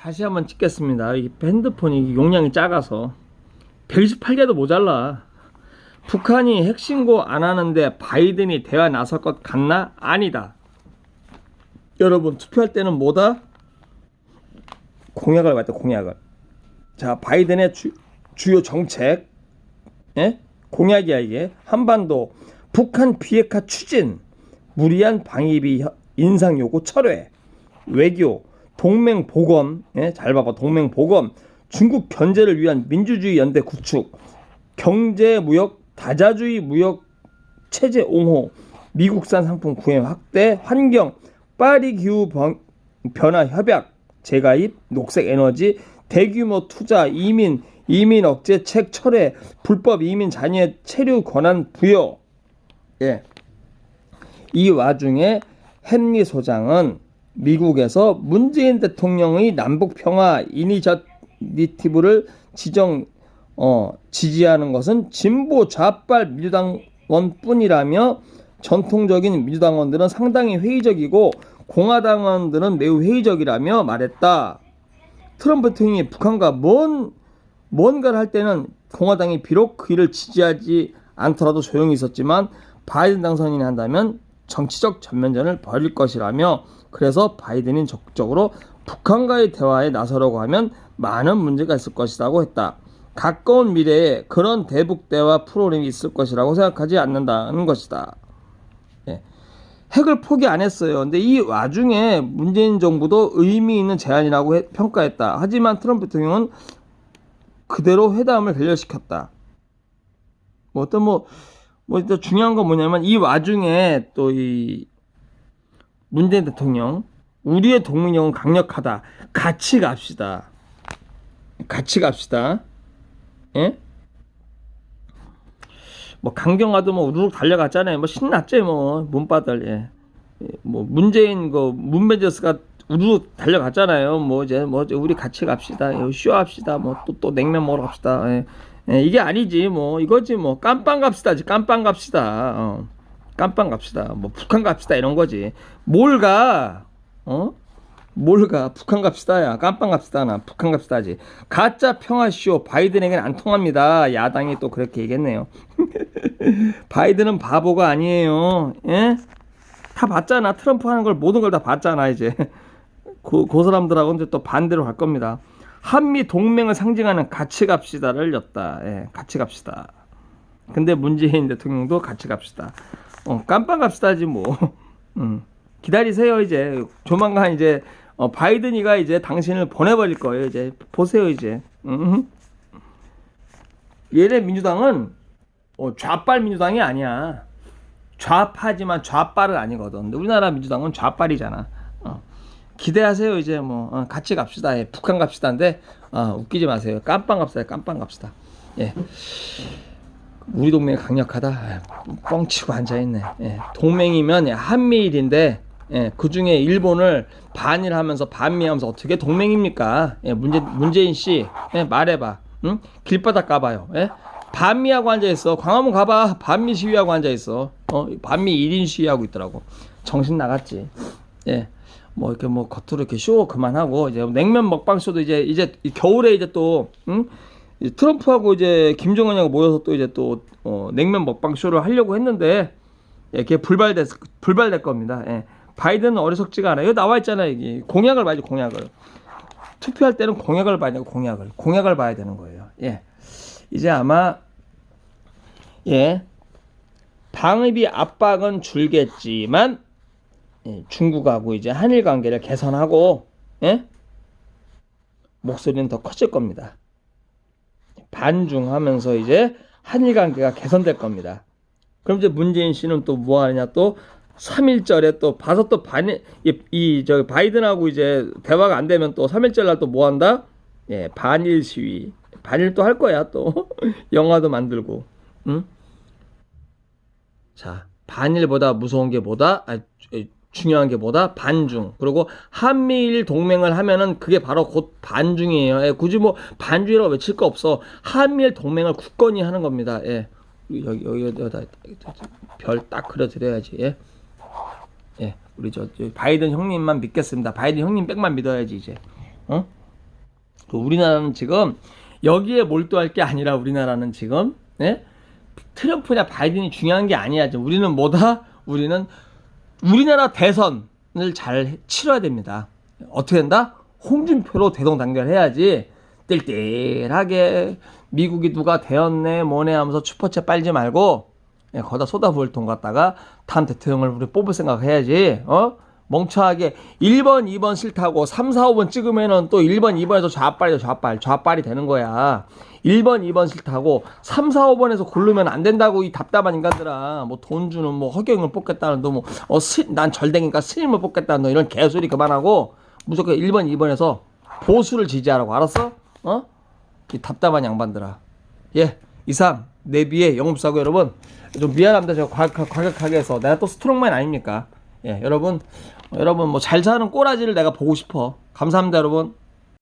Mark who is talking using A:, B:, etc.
A: 다시 한번 찍겠습니다. 이 핸드폰이 용량이 작아서 128개도 모자라. 북한이 핵신고 안 하는데 바이든이 대화 나설 것 같나? 아니다. 여러분 투표할 때는 뭐다? 공약을 봤다 공약을. 자 바이든의 주, 주요 정책, 예? 공약이야 이게 한반도 북한 비핵화 추진, 무리한 방위비 혀- 인상 요구 철회, 외교, 동맹 보건, 예? 잘 봐봐 동맹 보건, 중국 견제를 위한 민주주의 연대 구축, 경제 무역 다자주의 무역 체제 옹호, 미국산 상품 구매 확대, 환경, 파리 기후 변- 변화 협약, 재가입, 녹색 에너지, 대규모 투자, 이민, 이민 억제 책 철회, 불법 이민 자녀 체류 권한 부여. 예. 이 와중에 헨리 소장은 미국에서 문재인 대통령의 남북 평화 이니셔티브를 지정 어, 지지하는 것은 진보 좌빨 민주당원뿐이라며 전통적인 민주당원들은 상당히 회의적이고 공화당원들은 매우 회의적이라며 말했다. 트럼프 대통령이 북한과 뭔 뭔가를 할 때는 공화당이 비록 그이를 지지하지 않더라도 조용히 있었지만 바이든 당선인이 한다면 정치적 전면전을 벌일 것이라며 그래서 바이든이 적극적으로 북한과의 대화에 나서려고 하면 많은 문제가 있을 것이라고 했다. 가까운 미래에 그런 대북 대화 프로그램이 있을 것이라고 생각하지 않는다는 것이다. 예. 핵을 포기 안 했어요. 근데 이 와중에 문재인 정부도 의미 있는 제안이라고 해- 평가했다. 하지만 트럼프 대통령은 그대로 회담을 결렬시켰다. 뭐 어떤 뭐, 뭐 일단 중요한 건 뭐냐면 이 와중에 또 이 문재인 대통령 우리의 동맹력은 강력하다. 같이 갑시다. 같이 갑시다. 예? 뭐 강경화도 뭐 우르륵 달려갔잖아요. 뭐 신났죠 뭐 문바들 예. 예, 뭐 문재인 그 문베저스가 우르륵 달려갔잖아요. 뭐 이제 뭐 우리 같이 갑시다. 예, 쇼합시다. 뭐또또 냉면 먹으러 갑시다. 예. 예, 이게 아니지 뭐 이거지 뭐 깜빵 갑시다지 깜빵 갑시다. 어. 깜빵 갑시다. 뭐 북한 갑시다 이런 거지. 뭘 가? 어? 뭘 가? 북한 갑시다야. 깜빵 갑시다. 나 북한 갑시다지. 가짜 평화쇼 바이든에게는 안 통합니다. 야당이 또 그렇게 얘기했네요. 바이든은 바보가 아니에요. 예? 다 봤잖아. 트럼프 하는 걸 모든 걸 다 봤잖아 이제. 그, 그 사람들하고 이제 또 반대로 갈 겁니다. 한미 동맹을 상징하는 같이 갑시다를 였다. 예, 같이 갑시다. 근데 문재인 대통령도 같이 갑시다. 어, 깜빵 갑시다지 뭐. 음, 기다리세요 이제. 조만간 이제 어, 바이든이가 이제 당신을 보내버릴 거예요 이제. 보세요 이제. 음. 얘네 민주당은 어, 좌빨 민주당이 아니야. 좌파지만 좌빨은 아니거든. 근데 우리나라 민주당은 좌빨이잖아. 어. 기대하세요 이제 뭐 어, 같이 갑시다. 예, 북한 갑시다인데 어, 웃기지 마세요. 깜빵 갑시다. 깜빵 갑시다. 예. 우리 동맹이 강력하다. 아, 뻥치고 앉아 있네. 예. 동맹이면 예, 한미일인데 예, 그 중에 일본을 반일하면서 반미하면서 어떻게 동맹입니까? 예, 문재 문재인 씨 예, 말해봐. 응? 길바닥 가봐요. 예? 반미하고 앉아 있어. 광화문 가봐. 반미 시위하고 앉아 있어. 어, 반미 1인 시위하고 있더라고. 정신 나갔지. 예. 뭐 이렇게 뭐 겉으로 이렇게 쇼 그만하고 이제 냉면 먹방 쇼도 이제 이제 이 겨울에 이제 또 응? 이 트럼프하고 이제 김정은하고 모여서 또 이제 또 어, 냉면 먹방 쇼를 하려고 했는데 예, 그게 불발됐 불발될 겁니다. 예. 바이든은 어리석지가 않아요. 나와 있잖아요. 여기 공약을 봐야지 공약을. 투표할 때는 공약을 봐야 공약을 공약을 봐야 되는 거예요. 예. 이제 아마 예 방위비 압박은 줄겠지만 예, 중국하고 이제 한일 관계를 개선하고 예? 목소리는 더 커질 겁니다. 반중하면서 이제 한일 관계가 개선될 겁니다. 그럼 이제 문재인 씨는 또 뭐 하느냐 또 3일절에 또 봐서 또 반일 이저 바이든하고 이제 대화가 안 되면 또 3일절 날 또 뭐 한다? 예, 반일 시위. 반일 또 할 거야 또. 영화도 만들고. 응? 자, 반일보다 무서운 게 뭐다? 아, 에, 중요한 게 뭐다? 반중. 그리고 한미일 동맹을 하면은 그게 바로 곧 반중이에요. 예, 굳이 뭐 반중이라고 외칠 거 없어. 한미일 동맹을 굳건히 하는 겁니다. 예. 여기 여기 여기다 별 딱 그려 드려야지. 예. 예. 우리 저, 저 바이든 형님만 믿겠습니다. 바이든 형님 백만 믿어야지 이제. 어? 그 우리나라는 지금 여기에 몰두할 게 아니라 우리나라는 지금 예? 트럼프냐 바이든이 중요한 게 아니야. 우리는 뭐다? 우리는 우리나라 대선을 잘 치러야 됩니다. 어떻게 된다? 홍준표로 대동단결해야지 띨띨하게 미국이 누가 되었네 뭐네 하면서 슈퍼챗 빨지 말고 예, 거기다 쏟아부을 돈 갖다가 다음 대통령을 우리 뽑을 생각 해야지 어? 멍청하게 1번 2번 싫다고 3 4 5번 찍으면은 또 1번 2번에서 좌빨이죠 좌빨. 좌빨이 되는 거야. 1번 2번 싫다고 3 4 5번에서 고르면 안 된다고 이 답답한 인간들아. 뭐 돈 주는 뭐 허경영을 뽑겠다는 너 뭐어난 절대니까 스님을 뽑겠다는 너 이런 개소리 그만하고 무조건 1번 2번에서 보수를 지지하라고. 알았어? 어? 이 답답한 양반들아. 예 이상 내비의 영업사고 여러분. 좀 미안합니다. 제가 과격, 과격하게 해서. 내가 또 스트롱맨 아닙니까? 예 여러분. 어, 여러분 뭐 잘 사는 꼬라지를 내가 보고 싶어. 감사합니다 여러분